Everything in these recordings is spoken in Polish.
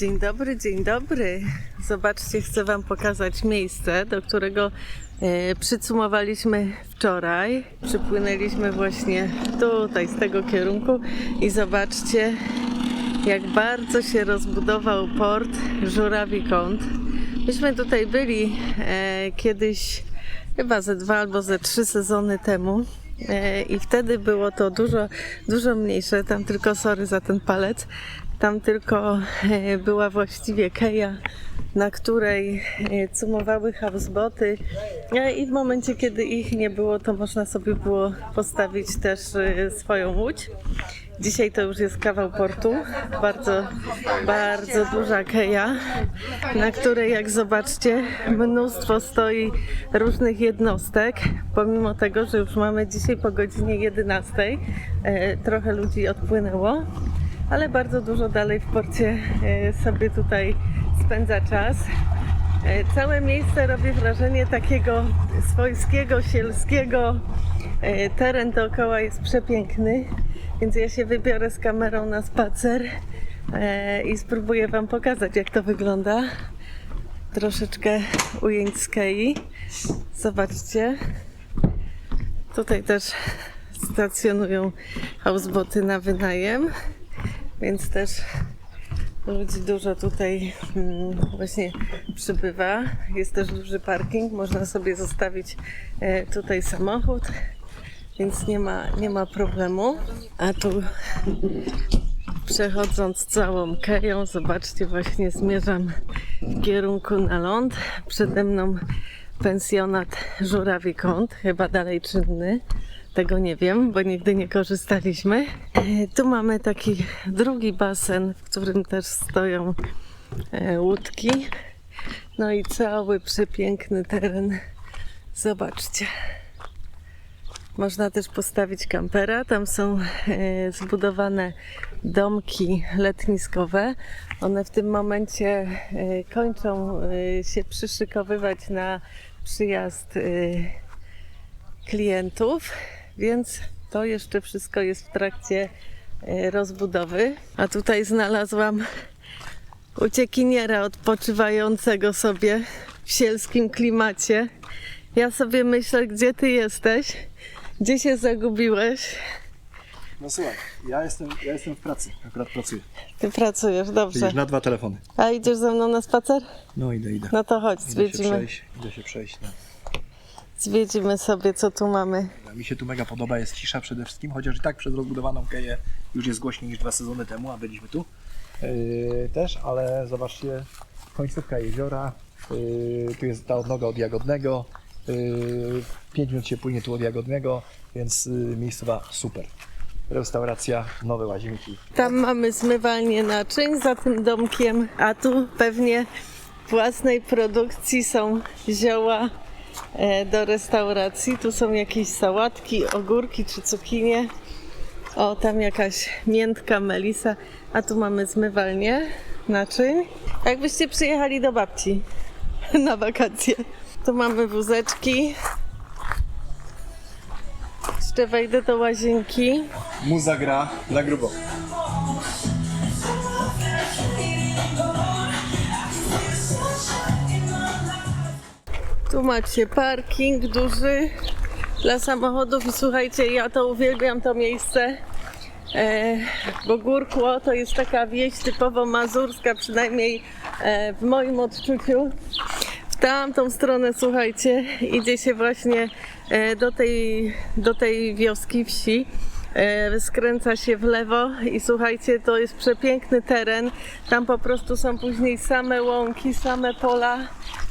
Dzień dobry, dzień dobry. Zobaczcie, chcę Wam pokazać miejsce, do którego e, przycumowaliśmy wczoraj. Przypłynęliśmy właśnie tutaj, z tego kierunku i zobaczcie, jak bardzo się rozbudował port Żurawi Kąt. Myśmy tutaj byli e, kiedyś, chyba ze dwa albo ze trzy sezony temu. E, I wtedy było to dużo, dużo mniejsze. Tam tylko sorry za ten palec. Tam tylko e, była właściwie keja, na której e, cumowały houseboty. E, I w momencie, kiedy ich nie było, to można sobie było postawić też swoją łódź. Dzisiaj to już jest kawał portu, bardzo, bardzo duża keja, na której jak zobaczcie mnóstwo stoi różnych jednostek, pomimo tego, że już mamy dzisiaj po godzinie 11, e, trochę ludzi odpłynęło, ale bardzo dużo dalej w porcie e, sobie tutaj spędza czas. E, Całe miejsce robi wrażenie takiego swojskiego, sielskiego. E, Teren dookoła jest przepiękny, więc ja się wybiorę z kamerą na spacer i spróbuję Wam pokazać, jak to wygląda. Troszeczkę ujęć z kei. Zobaczcie. Tutaj też stacjonują houseboty na wynajem, więc też Ludzi dużo tutaj mm, właśnie przybywa. Jest też duży parking, można sobie zostawić e, tutaj samochód, więc nie ma, nie ma problemu. A tu przechodząc całą keją, zobaczcie, właśnie zmierzam w kierunku na ląd. Przede mną pensjonat Żurawi Kąt, chyba dalej czynny. Tego nie wiem, bo nigdy nie korzystaliśmy. E, Tu mamy taki drugi basen, w którym też stoją e, łódki. No i cały przepiękny teren. Zobaczcie. Można też postawić kampera. Tam są e, zbudowane domki letniskowe. One w tym momencie kończą się przyszykowywać na przyjazd klientów, więc to jeszcze wszystko jest w trakcie e, rozbudowy. A tutaj znalazłam uciekiniera odpoczywającego sobie w sielskim klimacie. Ja sobie myślę, gdzie ty jesteś? Gdzie się zagubiłeś? No słuchaj, ja jestem, ja jestem w pracy, akurat pracuję. Ty pracujesz, dobrze. Widzisz, na dwa telefony. A idziesz ze mną na spacer? No idę, idę. No to chodź, Idę się zwiedzimy, przejść, idę się przejść. No. Zwiedzimy sobie, co tu mamy. Mi się tu mega podoba, jest cisza przede wszystkim, chociaż i tak przez rozbudowaną keję już jest głośniej niż dwa sezony temu, a byliśmy tu yy, też, ale zobaczcie, końcówka jeziora, yy, tu jest ta odnoga od Jagodnego, yy, 5 minut się płynie tu od Jagodnego, więc yy, miejscowa super. Restauracja, nowe łazienki. Tam mamy zmywalnię naczyń za tym domkiem, a tu pewnie własnej produkcji są zioła do restauracji. Tu są jakieś sałatki, ogórki czy cukinie. O, tam jakaś miętka, melisa, a tu mamy zmywalnię naczyń. Jakbyście przyjechali do babci na wakacje. Tu mamy wózeczki. Jeszcze wejdę do łazienki. Muza gra na grubo. Tu macie parking duży dla samochodów i słuchajcie, ja to uwielbiam to miejsce, e, bo Górkło to jest taka wieś typowo mazurska, przynajmniej e, w moim odczuciu. W tamtą stronę, słuchajcie, idzie się właśnie e, do tej, do tej wioski, wsi. E, skręca się w lewo i słuchajcie, to jest przepiękny teren. Tam po prostu są później same łąki, same pola.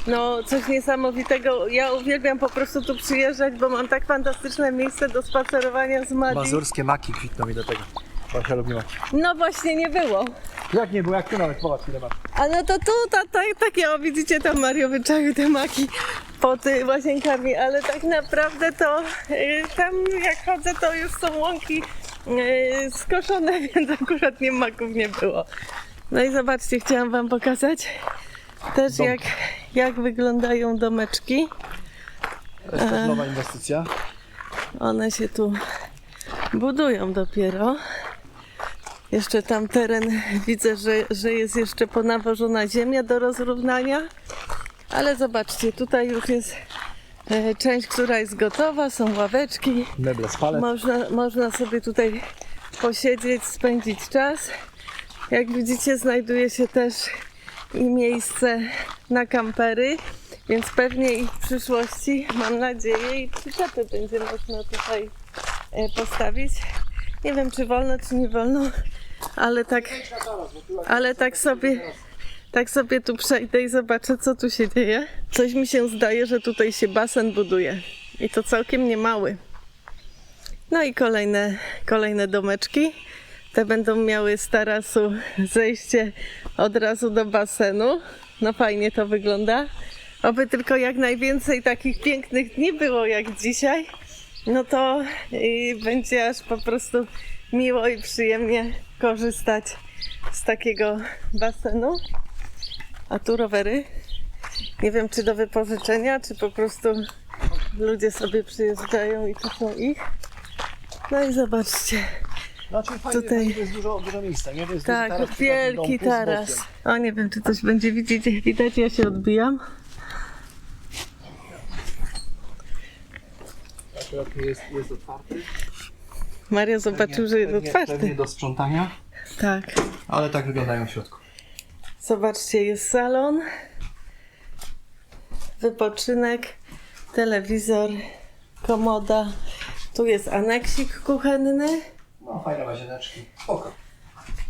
No, coś niesamowitego. Ja uwielbiam po prostu tu przyjeżdżać, bo mam tak fantastyczne miejsce do spacerowania z Madi. Mazurskie maki kwitną mi do tego. Basia lubi maki. No właśnie nie było. Jak nie było, jak tu nawet, popatrz ile masz. A no to tu, ta, ta, takie, o widzicie, tam Mario wyczaił te maki pod y, łazienkami, ale tak naprawdę to y, tam jak chodzę, to już są łąki y, skoszone, więc akurat nie maków nie było. No i zobaczcie, chciałam wam pokazać też jak, jak wyglądają domeczki. To jest też nowa inwestycja. One się tu budują dopiero. Jeszcze tam teren widzę, że, że jest jeszcze ponawożona ziemia do rozrównania. Ale zobaczcie, tutaj już jest e, część, która jest gotowa, są ławeczki. Meble z palet. Można, można sobie tutaj posiedzieć, spędzić czas. Jak widzicie, znajduje się też i miejsce na kampery, więc pewnie i w przyszłości, mam nadzieję, i przyczepy będzie można tutaj e, postawić. Nie wiem, czy wolno, czy nie wolno, ale tak, ale tak sobie, tak sobie tu przejdę i zobaczę, co tu się dzieje. Coś mi się zdaje, że tutaj się basen buduje i to całkiem niemały. No i kolejne, kolejne domeczki. Te będą miały z tarasu zejście od razu do basenu. No fajnie to wygląda. Oby tylko jak najwięcej takich pięknych dni było jak dzisiaj. No to y, będzie aż po prostu miło i przyjemnie korzystać z takiego basenu. A tu rowery. Nie wiem, czy do wypożyczenia, czy po prostu ludzie sobie przyjeżdżają i to są ich. No i zobaczcie, Znaczy fajnie, Tutaj- fajnie, jest dużo, dużo miejsca, nie? Jest tak, taras wielki taras. O, nie wiem, czy coś będzie widzieć, widać, ja się odbijam. Akurat jest, jest otwarty. Maria zobaczył, że jest Pewnie- otwarty. Pewnie do sprzątania, Tak. ale tak wyglądają w środku. Zobaczcie, jest salon, wypoczynek, telewizor, komoda. Tu jest aneksik kuchenny. No fajne łazieneczki. Spoko.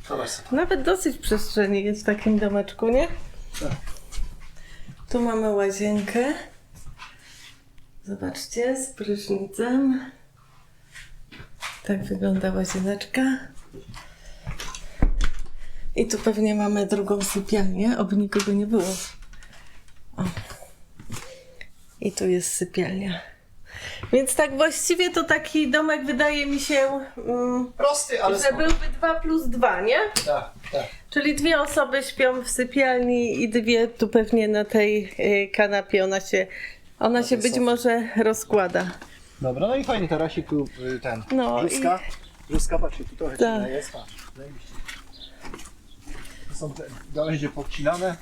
Zobacz sobie. Nawet dosyć przestrzeni jest w takim domeczku, nie? Tak. Tu mamy łazienkę. Zobaczcie, z prysznicem. Tak wygląda łazieneczka. I tu pewnie mamy drugą sypialnię, oby nikogo nie było. O. I tu jest sypialnia. Więc tak właściwie to taki domek wydaje mi się, mm, Prosty, ale że byłby 2 plus 2, nie? Tak, tak. Czyli dwie osoby śpią w sypialni i dwie tu pewnie na tej y, kanapie. Ona się, ona się tej być sofie. może rozkłada. Dobra, no i fajny tarasik tu y, ten. No Brzuska. Brzuska, patrzcie, tu trochę Tak. jest. Patrz, zajebiście. Tu są te gałęzie podcinane,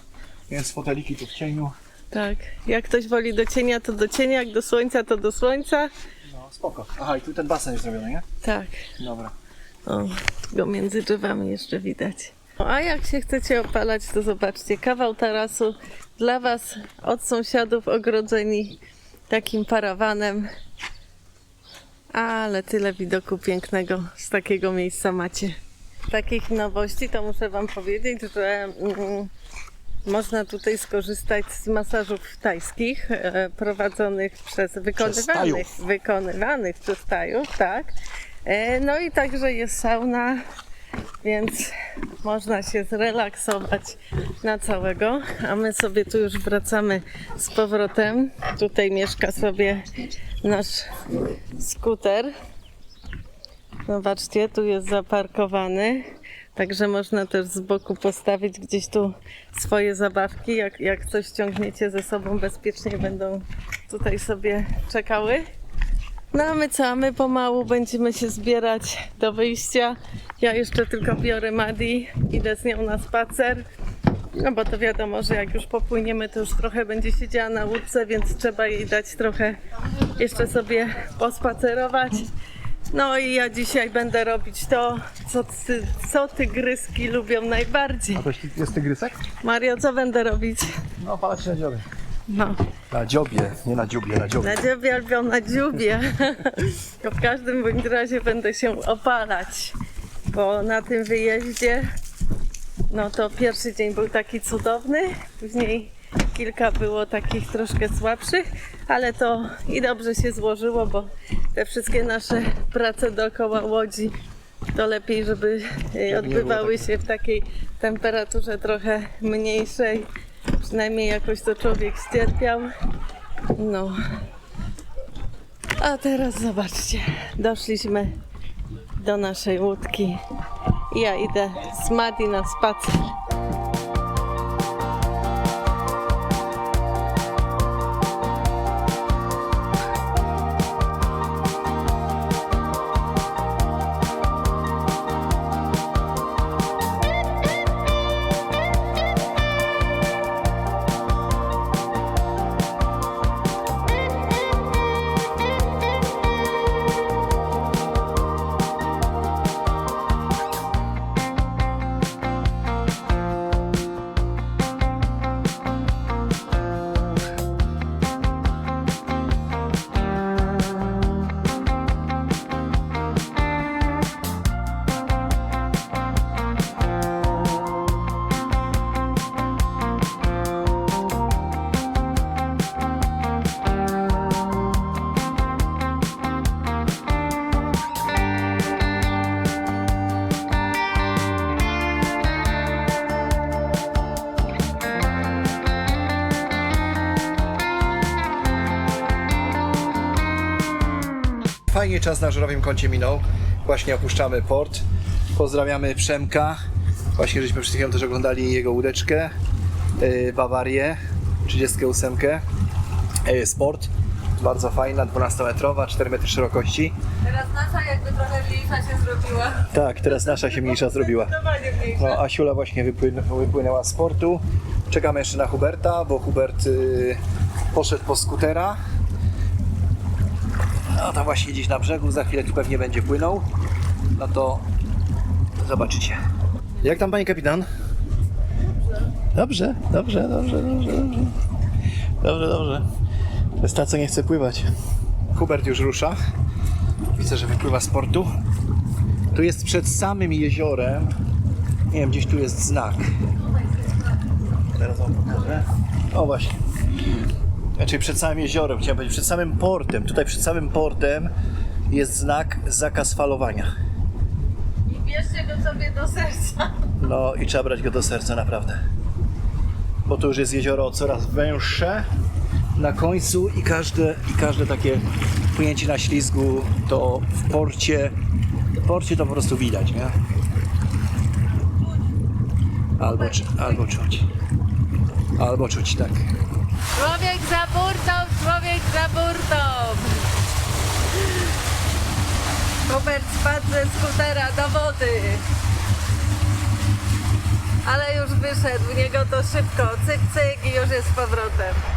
więc foteliki tu w cieniu. Tak. Jak ktoś woli do cienia, to do cienia, jak do słońca, to do słońca. No spoko. Aha, i tu ten basen jest zrobiony, nie? Tak. Dobra. O, go między drzewami jeszcze widać. No, a jak się chcecie opalać, to zobaczcie, kawał tarasu dla Was od sąsiadów ogrodzeni takim parawanem. Ale tyle widoku pięknego z takiego miejsca macie. Takich nowości to muszę Wam powiedzieć, że mm, można tutaj skorzystać z masażów tajskich e, prowadzonych przez wykonywanych, tajów. wykonywanych przez tajów, tak. E, no i także jest sauna, więc można się zrelaksować na całego. A my sobie tu już wracamy z powrotem. Tutaj mieszka sobie nasz skuter. Zobaczcie, tu jest zaparkowany. Także można też z boku postawić gdzieś tu swoje zabawki. Jak, jak coś ciągniecie ze sobą, bezpiecznie będą tutaj sobie czekały. No a my co? My pomału będziemy się zbierać do wyjścia. Ja jeszcze tylko biorę Madi, idę z nią na spacer. No bo to wiadomo, że jak już popłyniemy, to już trochę będzie siedziała na łódce, więc trzeba jej dać trochę jeszcze sobie pospacerować. No i ja dzisiaj będę robić to, co, ty, co tygryski lubią najbardziej. A to jest tygrysek? Mario, co będę robić? No, palać na dziobie. No, Na dziobie, nie na dziobie, na dziobie. na dziobie albo na dziubie. To w każdym bądź razie będę się opalać, bo na tym wyjeździe, no to pierwszy dzień był taki cudowny, później kilka było takich troszkę słabszych, ale to i dobrze się złożyło, bo te wszystkie nasze prace dookoła łodzi to lepiej, żeby e, odbywały się w takiej temperaturze trochę mniejszej. Przynajmniej jakoś to człowiek ścierpiał. No. A teraz zobaczcie, doszliśmy do naszej łódki. Ja idę z Madi na spacer. Czas na żurawim kącie minął. Właśnie opuszczamy port. Pozdrawiamy Przemka. Właśnie żeśmy przed chwilą też oglądali jego łódeczkę. Yy, Bawarię 38. Yy, Sport. Bardzo fajna, 12-metrowa, 4 metry szerokości. Teraz nasza jakby trochę mniejsza się zrobiła. Tak, teraz nasza się mniejsza zrobiła. No, Asiula właśnie wypłyn- wypłynęła z portu. Czekamy jeszcze na Huberta, bo Hubert y, poszedł po skutera. No to właśnie gdzieś na brzegu, za chwilę tu pewnie będzie płynął. No to zobaczycie. Jak tam panie kapitan? Dobrze, dobrze, dobrze, dobrze, dobrze. Dobrze, dobrze. To jest ta, co nie chce pływać. Hubert już rusza. Widzę, że wypływa z portu. Tu jest przed samym jeziorem. Nie wiem, gdzieś tu jest znak. Teraz wam pokażę. O właśnie. Znaczy przed samym jeziorem, chciałem powiedzieć, przed samym portem. Tutaj przed samym portem jest znak zakaz falowania. I bierzcie go sobie do serca. No i trzeba brać go do serca naprawdę. Bo to już jest jezioro coraz węższe na końcu i każde, i każde takie płynięcie na ślizgu to w porcie, w porcie to po prostu widać, nie? Albo, albo czuć. Albo czuć, tak. Człowiek za burtą, człowiek za burtą. Hubert spadł ze skutera do wody. Ale już wyszedł, niego to szybko, cyk cyk i już jest z powrotem.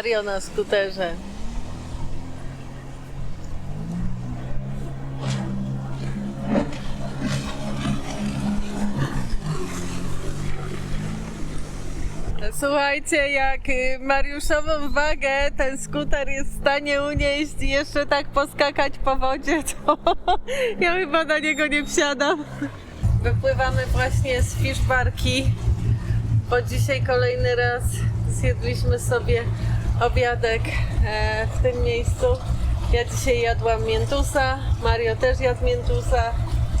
Mario na skuterze. Słuchajcie, jak y, Mariuszową wagę ten skuter jest w stanie unieść i jeszcze tak poskakać po wodzie, to ja chyba na niego nie wsiadam. Wypływamy właśnie z Fiszbarki, bo dzisiaj kolejny raz zjedliśmy sobie obiadek e, w tym miejscu. Ja dzisiaj jadłam miętusa, Mario też jadł miętusa,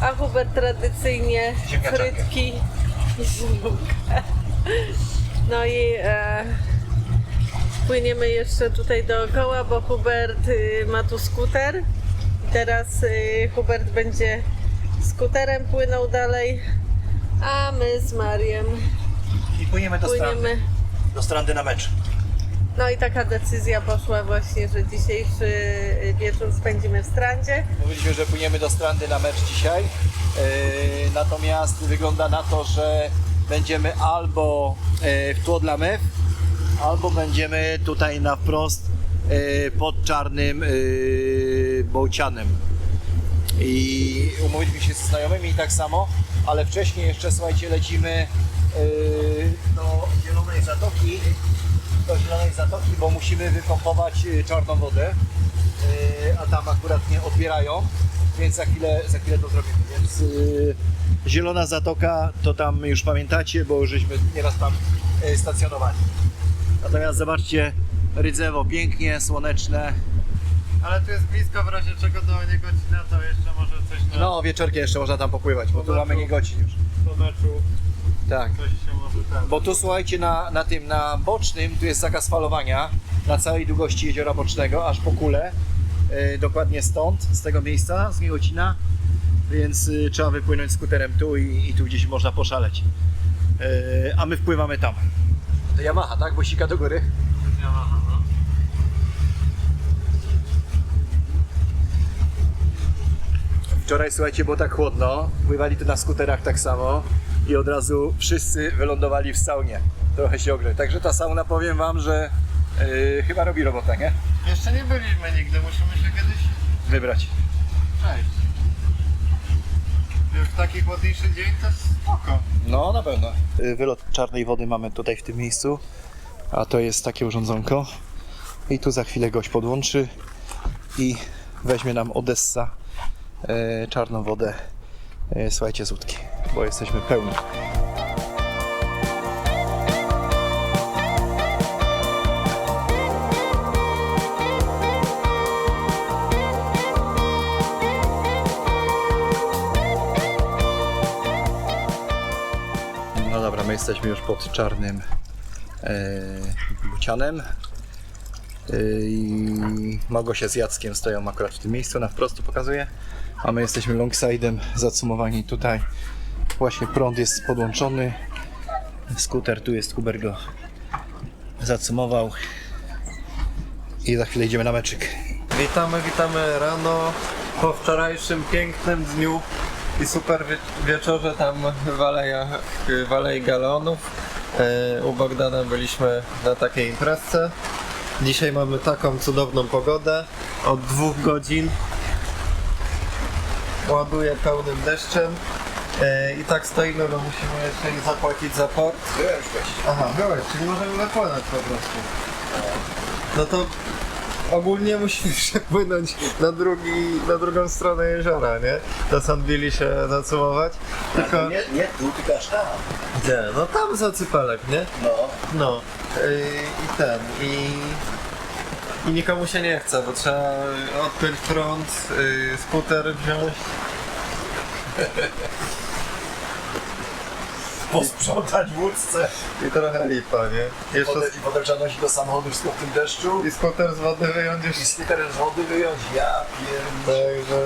a Hubert tradycyjnie frytki i ziemniaczankę. No i e, płyniemy jeszcze tutaj dookoła, bo Hubert y, ma tu skuter. Teraz y, Hubert będzie skuterem płynął dalej, a my z Mariem I płyniemy do płyniemy. Do strony na mecz. No i taka decyzja poszła właśnie, że dzisiejszy wieczór spędzimy w Strandzie. Mówiliśmy, że płyniemy do Strandy na mecz dzisiaj. Yy, natomiast wygląda na to, że będziemy albo yy, w tło dla mew, albo będziemy tutaj na wprost yy, pod czarnym yy, bołcianem. I umówiliśmy się ze znajomymi tak samo, ale wcześniej jeszcze słuchajcie, lecimy do Zielonej Zatoki, do Zielonej Zatoki, bo musimy wypompować yy, czarną wodę, yy, a tam akurat nie odbierają, więc za chwilę, za chwilę to zrobimy. Więc yy, Zielona Zatoka to tam już pamiętacie, bo żeśmy nieraz tam stacjonowali. Natomiast zobaczcie, Rydzewo pięknie, słoneczne. Ale tu jest blisko, w razie czego do nie godzina, to jeszcze może coś na No, wieczorkiem jeszcze można tam popływać, bo tu mamy nie godzin już. po meczu, Tak. coś się. Bo tu słuchajcie, na, na tym, na bocznym, tu jest zakaz falowania na całej długości jeziora bocznego, aż po kulę. Yy, dokładnie stąd, z tego miejsca, z Miłocina. Więc yy, trzeba wypłynąć skuterem tu i, i tu gdzieś można poszaleć. Yy, a my wpływamy tam. To Yamaha, tak? Bo sika do góry. Yamaha, Wczoraj, słuchajcie, było tak chłodno. Pływali tu na skuterach tak samo. I od razu wszyscy wylądowali w saunie. Trochę się ogrzeć. Także ta sauna, powiem wam, że yy, chyba robi robotę, nie? Jeszcze nie byliśmy nigdy, musimy się kiedyś Wybrać. przejść. Już w taki chłodniejszy dzień to spoko. No, na pewno. Wylot czarnej wody mamy tutaj w tym miejscu, a to jest takie urządzonko. I tu za chwilę gość podłączy i weźmie nam Odessa czarną wodę. E, słuchajcie, z bo jesteśmy pełni. No dobra, my jesteśmy już pod czarnym e, bucianem. E, I Małgosia z Jackiem stoją akurat w tym miejscu, na wprost tu pokazuję. A my jesteśmy longside'em zacumowani tutaj. Właśnie prąd jest podłączony. Skuter tu jest, Huber go zacumował. I za chwilę idziemy na meczyk. Witamy, witamy rano po wczorajszym pięknym dniu i super wie- wieczorze tam w w Alei Galeonów. E, u Bogdana byliśmy na takiej imprezce. Dzisiaj mamy taką cudowną pogodę. Od dwóch godzin ładuje pełnym deszczem. E, I tak stoimy, bo musimy jeszcze zapłacić za port. Aha, byłeś, czyli możemy wypłynąć po prostu. No to ogólnie musimy przepłynąć na, drugi, na drugą stronę jeziora, nie? Do Sandwili się zacumować. Tylko... nie, nie tu, tylko aż tam. Gdzie? No tam za cypelek, nie? No. No. Yy, I ten, i... I nikomu się nie chce, bo trzeba odpiąć prąd, yy, skuter wziąć. Posprzątać w łódce. I trochę lipa, nie? Jeszcze Potem, I potem trzeba nosić do samochodu w tym deszczu. i skuter z wody wyjąć I jeszcze. skuterem z wody wyjąć. Ja pierdolę. Także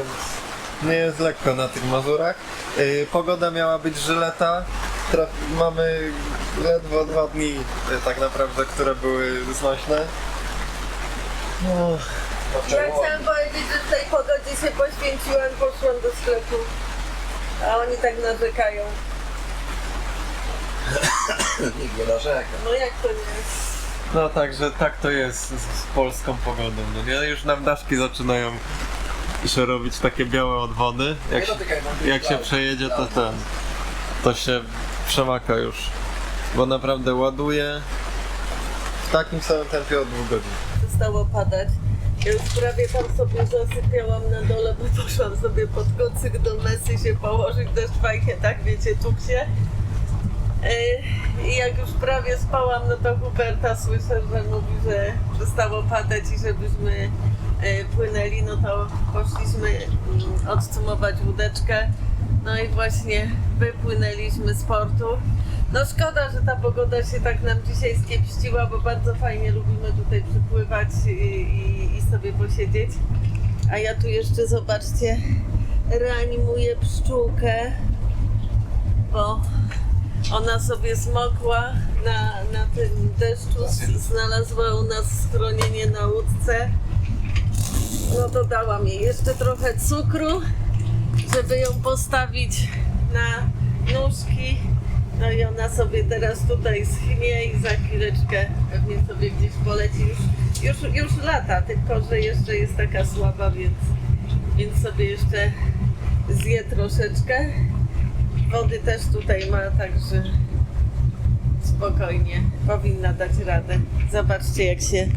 nie jest lekko na tych Mazurach. Yy, pogoda miała być żyleta. Traf- mamy ledwo dwa dni yy, tak naprawdę, które były znośne. No, Ja chciałam powiedzieć, że w tej pogodzie się poświęciłam, poszłam do sklepu. A oni tak narzekają. Nikt nie narzeka. No jak to nie? no także tak to jest z, z polską pogodą. No nie? Już nam daszki zaczynają się robić takie białe od wody. Jak, Nie się, dotykaj jak się przejedzie, to Tak. ten. To się przemaka już. Bo naprawdę ładuje w takim samym tempie od dwóch godzin. Przestało padać. Ja już prawie tam sobie zasypiałam na dole, bo poszłam sobie pod kocyk do mesy się położyć, deszcz fajnie, tak wiecie, tuksie. Yy, I jak już prawie spałam, no to Huberta słyszę, że mówi, że przestało padać i żebyśmy yy, płynęli, no to poszliśmy mm, odcumować łódeczkę. No i właśnie wypłynęliśmy z portu. No szkoda, że ta pogoda się tak nam dzisiaj skiepściła, bo bardzo fajnie lubimy tutaj przypływać i, i, i sobie posiedzieć. A ja tu jeszcze, zobaczcie, reanimuję pszczółkę, bo ona sobie zmokła na, na tym deszczu, znalazła u nas schronienie na łódce. No to dałam jej jeszcze trochę cukru, żeby ją postawić na. No i ona sobie teraz tutaj schnie i za chwileczkę pewnie sobie gdzieś poleci. Już, już, już lata, tylko że jeszcze jest taka słaba, więc, więc sobie jeszcze zje troszeczkę. Wody też tutaj ma, także spokojnie powinna dać radę. Zobaczcie jak się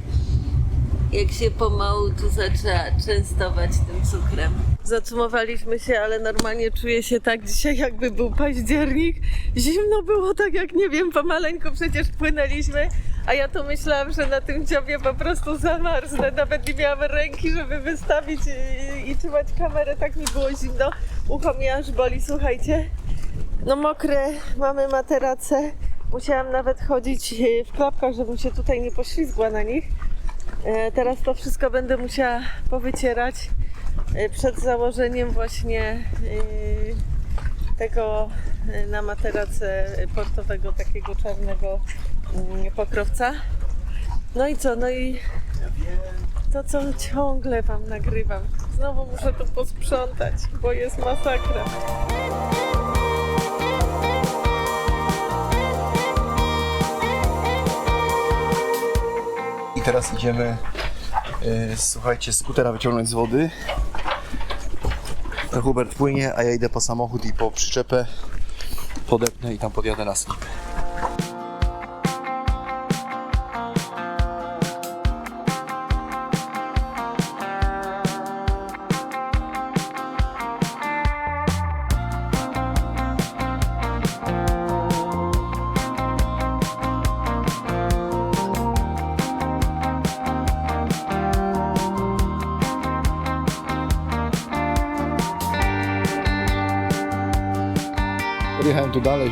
jak się pomału tu zaczęła częstować tym cukrem. Zacumowaliśmy się, ale normalnie czuję się tak dzisiaj, jakby był październik. Zimno było tak, jak nie wiem, pomaleńku przecież płynęliśmy, a ja to myślałam, że na tym dziobie po prostu zamarznę. Nawet nie miałam ręki, żeby wystawić i, i trzymać kamerę, tak mi było zimno. Ucho mnie aż boli, słuchajcie. No mokre, mamy materace. Musiałam nawet chodzić e, w klapkach, żebym się tutaj nie poślizgła na nich. E, Teraz to wszystko będę musiała powycierać e, przed założeniem właśnie e, tego na materace portowego takiego czarnego mm, pokrowca. No i co? No i to co ciągle wam nagrywam. Znowu muszę to posprzątać, bo jest masakra. Teraz idziemy, y, słuchajcie, skutera wyciągnąć z wody. To Hubert płynie, a ja idę po samochód i po przyczepę podepnę i tam podjadę na slip.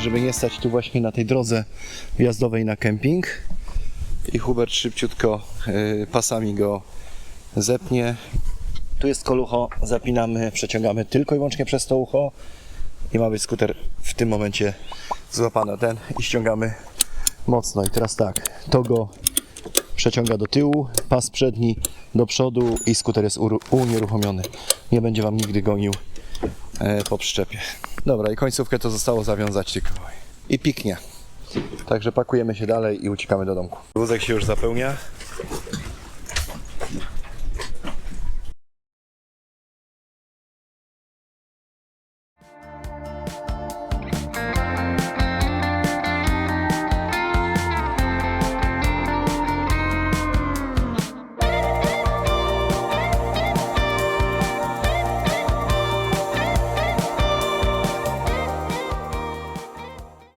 Żeby nie stać tu właśnie na tej drodze wjazdowej na kemping. I Hubert szybciutko y, pasami go zepnie. Tu jest kolucho, zapinamy, przeciągamy tylko i wyłącznie przez to ucho. I ma być skuter w tym momencie złapany ten i ściągamy mocno. I teraz tak, to go przeciąga do tyłu, pas przedni do przodu i skuter jest unieruchomiony. Nie będzie Wam nigdy gonił po przyczepie. Dobra, i końcówkę to zostało zawiązać tylko. I piknie. Także pakujemy się dalej i uciekamy do domku. Wózek się już zapełnia.